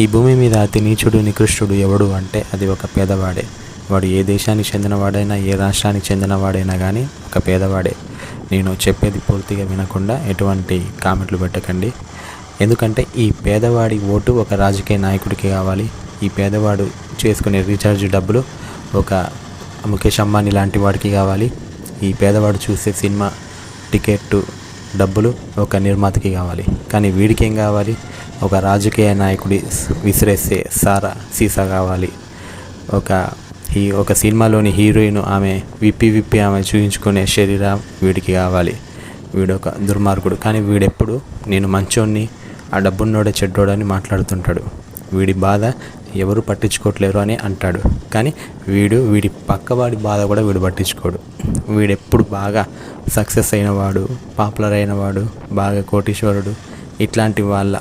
ఈ భూమి మీద అతి నీచుడు నికృష్టుడు ఎవడు అంటే అది ఒక పేదవాడే. వాడు ఏ దేశానికి చెందినవాడైనా ఏ రాష్ట్రానికి చెందినవాడైనా కానీ ఒక పేదవాడే. నేను చెప్పేది పూర్తిగా వినకుండా ఎటువంటి కామెంట్లు పెట్టకండి. ఎందుకంటే ఈ పేదవాడి ఓటు ఒక రాజకీయ నాయకుడికి కావాలి. ఈ పేదవాడు చేసుకునే రీఛార్జ్ డబ్బులు ఒక ముఖేష్ అంబానీ లాంటి వాడికి కావాలి. ఈ పేదవాడు చూసే సినిమా టికెట్ డబ్బులు ఒక నిర్మాతకి కావాలి. కానీ వీడికి ఏం కావాలి? ఒక రాజకీయ నాయకుడి విసిరేసే సారా సీసా కావాలి. ఒక ఈ ఒక సినిమాలోని హీరోయిన్ ఆమె విప్పి విప్పి ఆమె చూపించుకునే శరీరం వీడికి కావాలి. వీడు ఒక దుర్మార్గుడు. కానీ వీడెప్పుడు? నేను మంచోడిని ఆ డబ్బున్నోడే చెడ్డోడని మాట్లాడుతుంటాడు. వీడి బాధ ఎవరు పట్టించుకోవట్లేరు అని అంటాడు. కానీ వీడు వీడి పక్కవాడి బాధ కూడా వీడు పట్టించుకోడు. వీడెప్పుడు బాగా సక్సెస్ అయినవాడు పాపులర్ అయినవాడు బాగా కోటీశ్వరుడు ఇట్లాంటి వాళ్ళ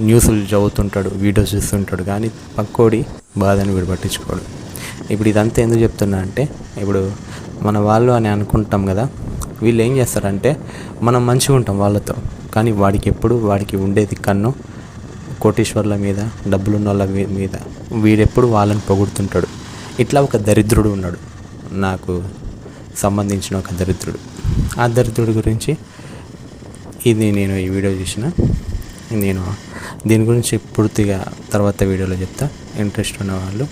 న్యూస్లు చదువుతుంటాడు వీడియోస్ చూస్తుంటాడు కానీ పక్కోడి బాధని వీడు పట్టించుకోడు. ఇప్పుడు ఇదంతా ఎందుకు చెప్తున్నా అంటే ఇప్పుడు మన వాళ్ళు అని అనుకుంటాం కదా వీళ్ళు ఏం చేస్తారంటే మనం మంచిగా ఉంటాం వాళ్ళతో కానీ వాడికి ఎప్పుడు వాడికి ఉండేది కన్ను కోటీశ్వర్ల మీద డబ్బులున్న వాళ్ళ మీద. వీడెప్పుడు వాళ్ళని పొగుడుతుంటాడు. ఇట్లా ఒక దరిద్రుడు ఉన్నాడు. నాకు సంబంధించిన ఒక దరిద్రుడు. ఆ దరిద్రుడి గురించి ఇది నేను ఈ వీడియో చూసిన నేను దీని గురించి పూర్తిగా తర్వాత వీడియోలో చెప్తా. ఇంట్రెస్ట్ ఉన్న వాళ్ళు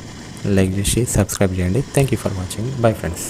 లైక్ చేసి సబ్స్క్రైబ్ చేయండి. Thank you for watching bye friends